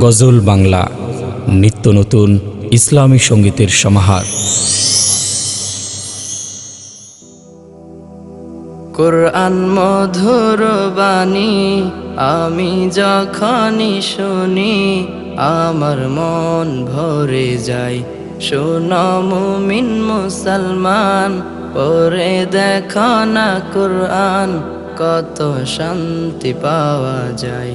গজল বাংলা, নিত্য নতুন ইসলামী সঙ্গীতের সমাহার। কোরআন মধুর বাণী, আমি যখনই শুনি, আমার মন ভরে যায়। শোনো মুমিন মুসলমান পরে দেখো না কোরআন, কত শান্তি পাওয়া যায়।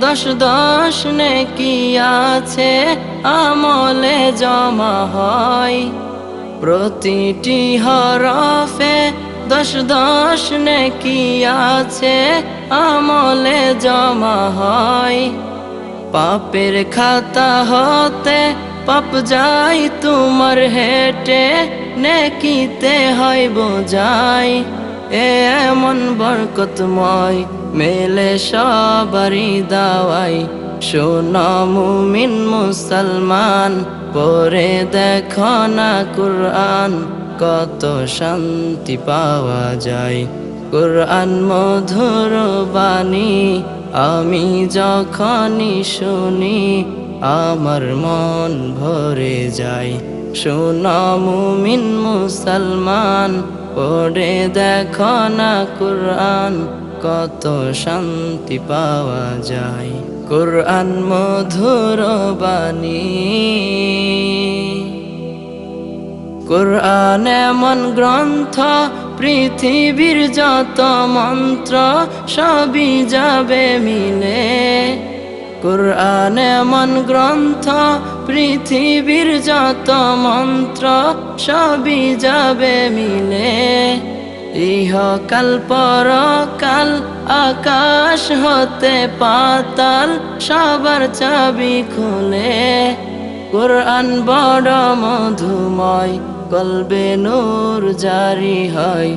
দশ দশ নেকি আছে, আমলে জমা হয়। প্রতিটি হরফে দশ দশ নেকি আছে, আমলে জমা হয়। পাপের খাতা হতে পাপ যাই তোমার হেটে নেকিতে হয় বোঝাই। এ এমন বরকতময়, মেলে সবারই দাওয়াই। শোনা মুমিন মুসলমান পরে দেখ না কুরআন, কত শান্তি পাওয়া যায়। কোরআন মধুর বাণী, আমি যখনই শুনি, আমার মন ভরে যায়। শোনা মুমিন মুসলমান পড়ে দেখো না কোরআন, কত শান্তি পাওয়া যায়। কোরআন মধুর বাণী। কোরআন এমন গ্রন্থ, পৃথিবীর যত মন্ত্র, সবই যাবে মিলে। কোরআন এমন গ্রন্থ, পৃথিবীর যত মন্ত্র, সবই যাবে মিলে। ইহ ইহকাল পরকাল আকাশ হতে পাতাল, সবার চাবি খুলে। কোরআন বড় মধুময়, কলবে নূর জারি হয়।